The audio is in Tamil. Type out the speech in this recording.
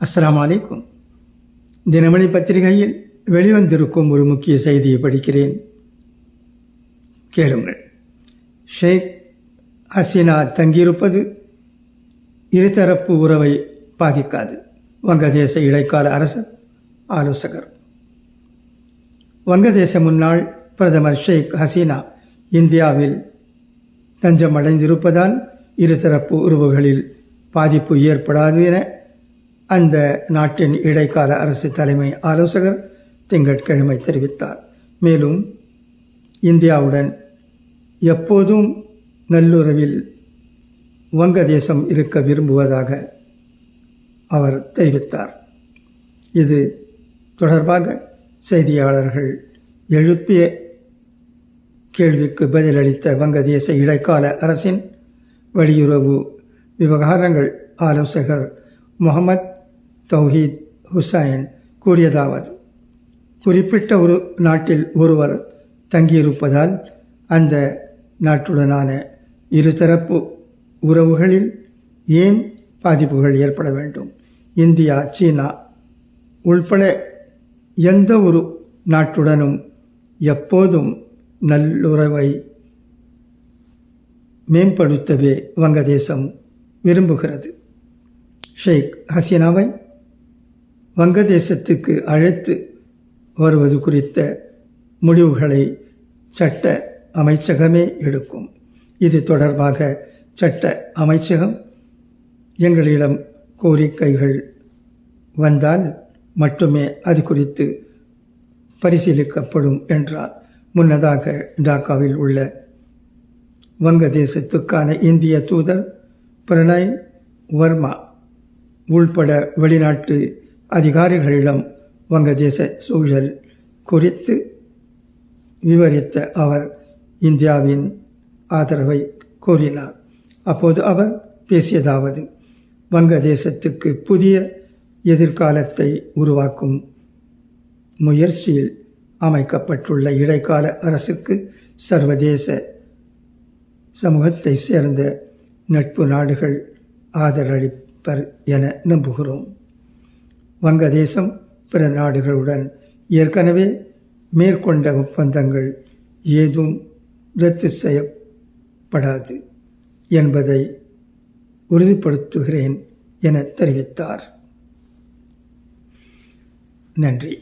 அஸ்லாம் அலைக்கும் தினமணி பத்திரிகையில் வெளிவந்திருக்கும் ஒரு முக்கிய செய்தியை படிக்கிறேன். கேளுங்கள். ஷேக் ஹசீனா தங்கியிருப்பது இருதரப்பு உறவை பாதிக்காது. வங்கதேச இடைக்கால அரசர் ஆலோசகர். வங்கதேச முன்னாள் பிரதமர் ஷேக் ஹசீனா இந்தியாவில் தஞ்சம் அடைந்திருப்பதால் இருதரப்பு உறவுகளில் பாதிப்பு ஏற்படாது என அந்த நாட்டின் இடைக்கால அரசு தலைமை ஆலோசகர் திங்கட்கிழமை தெரிவித்தார். மேலும் இந்தியாவுடன் எப்போதும் நல்லுறவில் வங்கதேசம் இருக்க விரும்புவதாக அவர் தெரிவித்தார். இது தொடர்பாக செய்தியாளர்கள் எழுப்பிய கேள்விக்கு பதிலளித்த வங்கதேச இடைக்கால அரசின் வெளியுறவு விவகாரங்கள் ஆலோசகர் முகமது தௌஹீத் ஹுசைன் கூறியதாவது குறிப்பிட்ட ஒரு நாட்டில் ஒருவர் தங்கியிருப்பதால் அந்த நாட்டுடனான இருதரப்பு உறவுகளில் ஏன் பாதிப்புகள் ஏற்பட வேண்டும்? இந்தியா சீனா உள்பட எந்த ஒரு நாட்டுடனும் எப்போதும் நல்லுறவை மேம்படுத்தவே வங்கதேசம் விரும்புகிறது. ஷேக் ஹசீனாவை வங்கதேசத்துக்கு அழைத்து வருவது குறித்த முடிவுகளை சட்ட அமைச்சகமே எடுக்கும். இது தொடர்பாக சட்ட அமைச்சகம் எங்களிடம் கோரிக்கைகள் வந்தால் மட்டுமே அது குறித்து பரிசீலிக்கப்படும் என்றார். முன்னதாக டாக்காவில் உள்ள வங்கதேசத்துக்கான இந்திய தூதர் பிரணய் வர்மா உள்பட வெளிநாட்டு அதிகாரிகளிடம் வங்கதேச சூழல் குறித்து விவரித்த அவர் இந்தியாவின் ஆதரவை கோரினார். அப்போது அவர் பேசியதாவது வங்கதேசத்துக்கு புதிய எதிர்காலத்தை உருவாக்கும் முயற்சியில் அமைக்கப்பட்டுள்ள இடைக்கால அரசுக்கு சர்வதேச சமூகத்தை சேர்ந்த நட்பு நாடுகள் ஆதரவளிப்பர் என நம்புகிறோம். வங்கதேசம் பிற நாடுகளுடன் ஏற்கனவே மேற்கொண்ட ஒப்பந்தங்கள் ஏதும் ரத்து செய்யப்படாது என்பதை உறுதிப்படுத்துகிறேன் என தெரிவித்தார். நன்றி.